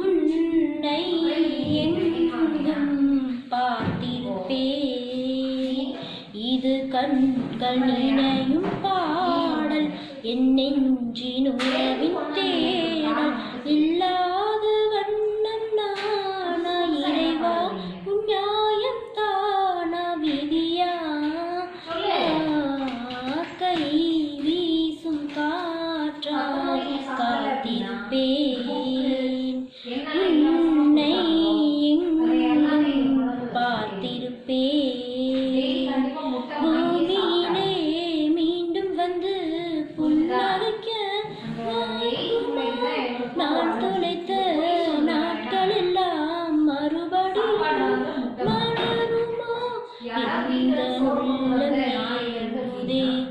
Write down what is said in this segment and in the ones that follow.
உன்னை எங்கும் பார்த்திருப்பே இது கண்கள் நினையும் பாடல் என் நெஞ்சின் உறவின் தேடல் இல்லாத வண்ணம் நானா இறைவா உன் நியாயம் தானா விதியா கை வீசும் கா காத்திருப்பேன் உன்னை எங்கும் பூமியிலே மீண்டும் வந்து புன்னகைக்க நான் தொலைத்த நாட்கள் எல்லாம் மறுபடியும் மலருமா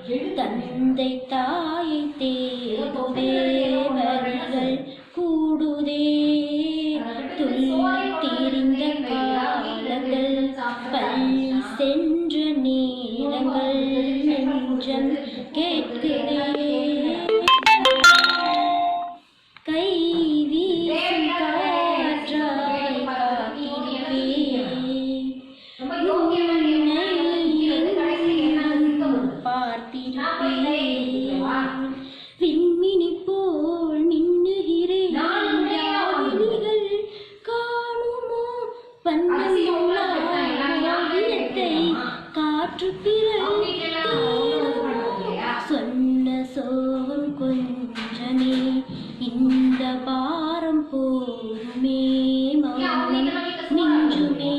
இந்த தந்தை தாயை கூடுதே துள்ளி தெரிந்த காலங்கள் பள்ளி சென்று காற்று சொன்ன சோகம் கொஞ்சமே இந்த பாரம் போருமே மௌனம் நெஞ்சுமே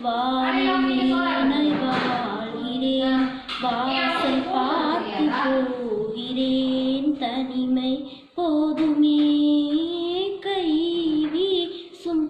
வானில் வாழ்கிறேன் வாசல் பார்த்து போகிறேன் தனிமை போதுமே. கை வீசும்